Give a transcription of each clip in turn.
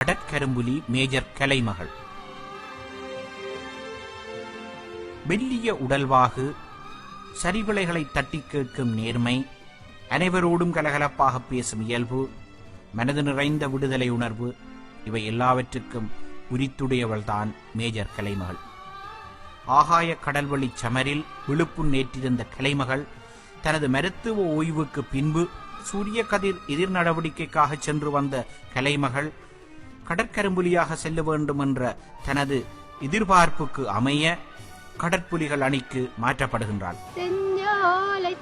கடற்கரும்புலி major கலைமகள். மெல்லிய உடல்வாகு சரிவிளைகளை தட்டி கேட்கும் நேர்மை அனைவரோடும் கலகலப்பாக பேசும் இயல்பு மனது நிறைந்த விடுதலை உணர்வு இவை எல்லாவற்றுக்கும் உரித்துடையவள்தான் மேஜர் கலைமகள். ஆகாய கடல்வழி சமரில் விழுப்புண் நேற்றிருந்த கலைமகள் தனது மருத்துவ ஓய்வுக்கு பின்பு சூரிய கதிர் எதிர் நடவடிக்கைக்காக சென்று வந்த கலைமகள் கடற்கரும்புலியாக செல்ல வேண்டும் என்ற தனது எதிர்பார்ப்புக்கு அமைய கடற்புலிகள் அணிக்கு மாற்றப்படுகின்றாள்.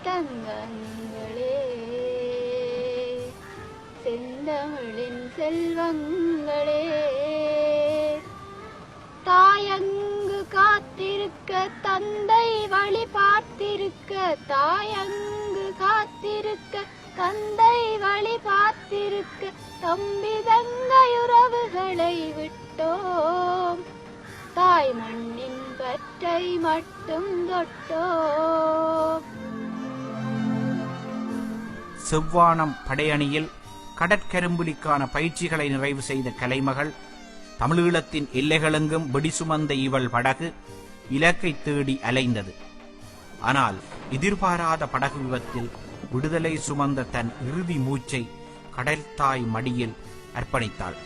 தங்கங்களே செந்தமிழின் செல்வங்களே தாயங்கு காத்திருக்க தந்தை வழி பார்த்திருக்க தாயங்கு காத்திருக்க தந்தை வழி பார்த்திருக்க தம்பி மண்ணின் பற்றை மட்டும் தொட்டோ. செவ்வானம் படையணியில் கடற்கரும்புலிக்கான பயிற்சிகளை நிறைவு செய்த கலைமகள் தமிழீழத்தின் எல்லைகளெங்கும் வெடி சுமந்த இவள் படகு இலக்கை தேடி அலைந்தது. ஆனால் எதிர்பாராத படகு விபத்தில் விடுதலை சுமந்த தன் இறுதி மூச்சை கடல் தாய் மடியில் அர்ப்பணித்தாள்.